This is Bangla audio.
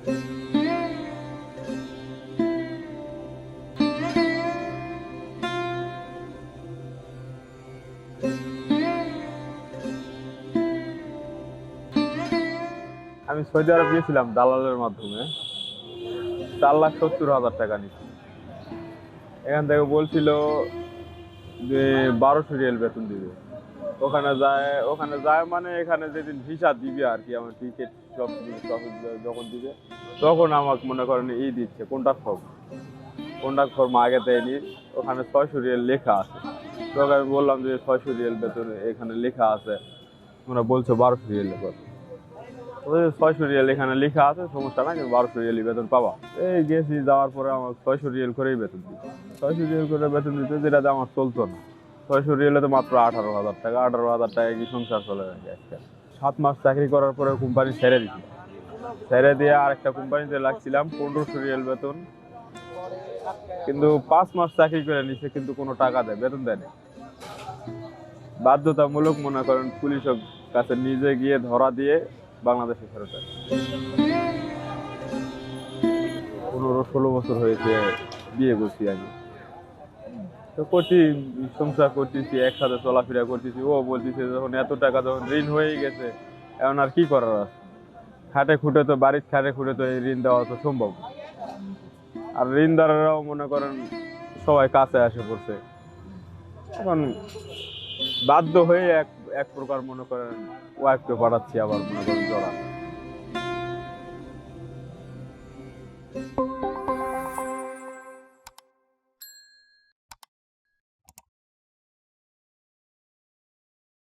আমি সৌদি আরব গিয়েছিলাম দালালের মাধ্যমে। চার লাখ সত্তর হাজার টাকা নিচ্ছি এখান থেকে বলছিল যে বারোশো রিয়েল বেতন দিবে। ওখানে যায় ওখানে যায় মানে এখানে যেদিন ভিসা দিবে আর কি, আমার টিকিট সব যখন দিবে, তখন আমাকে মনে করেন ই দিচ্ছে কন্ট্যাক্ট ফর্ম কন্ট্যাক্ট ফর্ম আগে দেয়নি, ওখানে ছয়শো রিয়েল লেখা আছে। তখন আমি বললাম যে ছয়শো রিয়েল বেতন এখানে লেখা আছে, তোমরা বলছো বারোশো রিয়েল বেতন ছয়শো রিয়েল এখানে লেখা আছে, সমস্যা না কিন্তু বারোশো রিয়েলই বেতন পাবা। এই গেছি, যাওয়ার পরে আমার ছয়শো রিয়েল করেই বেতন দিত ছয়শো রিয়েল করে বেতন দিতে যেটাতে আমার চলতো না। ছয়শো রিয়েলে তো মাত্র আঠারো হাজার টাকা। আঠারো হাজার টাকা কি সংসার চলে যায় আজকে? সাত মাস চাকরি করার পরে কোম্পানি ছেড়ে দিচ্ছি ছেড়ে দিয়ে আরেকটা কোম্পানিতে লাগছিলাম পনেরোশো রিয়েল বেতন। কিন্তু পাঁচ মাস চাকরি করে নিছে, কিন্তু কোনো টাকা দেয়, বেতন দেয় না। বাধ্যতামূলক মনে করেন পুলিশের কাছে নিজে গিয়ে ধরা দিয়ে বাংলাদেশে ফেরত পনেরো ষোলো বছর হয়েছে বিয়ে করছি আমি। তো করছি, সংসার করতেছি, একসাথে চলাফেরা করতেছি। ও বলতেছে যখন এত টাকা যখন ঋণ হয়েই গেছে, এখন আর কি করার আছে? খাটে খুঁটে তো, বাড়ির খাটে খুঁটে তো এই ঋণ দেওয়া তো সম্ভব আর ঋণদারেরাও মনে করেন সবাই কাছে আসে পড়ছে। এখন বাধ্য হয়ে এক এক প্রকার মনে করেন ওয়াইফকে পাঠাচ্ছি আবার মনে করেন জড়া।